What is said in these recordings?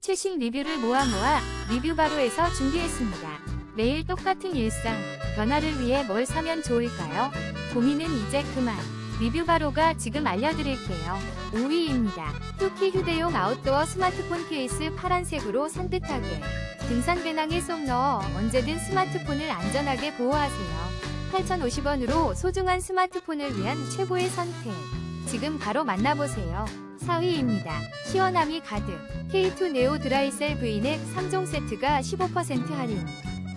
최신 리뷰를 모아 모아 리뷰 바로에서 준비했습니다. 매일 똑같은 일상, 변화를 위해 뭘 사면 좋을까요? 고민은 이제 그만. 리뷰 바로가 지금 알려드릴게요. 5위입니다. 투키 휴대용 아웃도어 스마트폰 케이스 파란색으로 산뜻하게. 등산 배낭에 쏙 넣어 언제든 스마트폰을 안전하게 보호하세요. 8,050원으로 소중한 스마트폰을 위한 최고의 선택. 지금 바로 만나보세요. 4위입니다. 시원함이 가득. K2 네오 드라이셀 V넥 3종 세트가 15% 할인.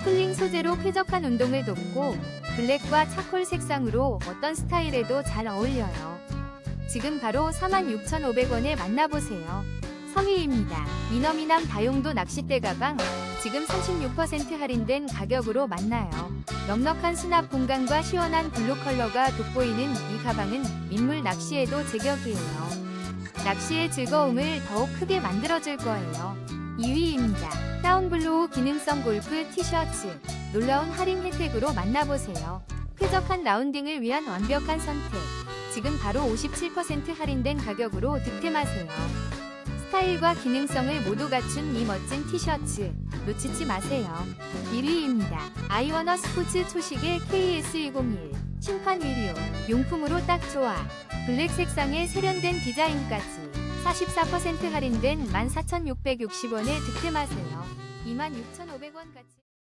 쿨링 소재로 쾌적한 운동을 돕고 블랙과 차콜 색상으로 어떤 스타일에도 잘 어울려요. 지금 바로 46,500원에 만나보세요. 3위입니다. 미너미남 다용도 낚싯대 가방 지금 36% 할인된 가격으로 만나요. 넉넉한 수납 공간과 시원한 블루 컬러가 돋보이는 이 가방은 민물 낚시에도 제격이에요. 낚시의 즐거움을 더욱 크게 만들어줄 거예요. 2위입니다. 다운블로우 기능성 골프 티셔츠. 놀라운 할인 혜택으로 만나보세요. 쾌적한 라운딩을 위한 완벽한 선택. 지금 바로 57% 할인된 가격으로 득템하세요. 스타일과 기능성을 모두 갖춘 이 멋진 티셔츠. 놓치지 마세요. 1위입니다. 아이워너 스포츠 초식의 KS201. 심판 위류. 용품으로 딱 좋아. 블랙 색상의 세련된 디자인까지 44% 할인된 14,660원에 득템하세요. 26,500원까지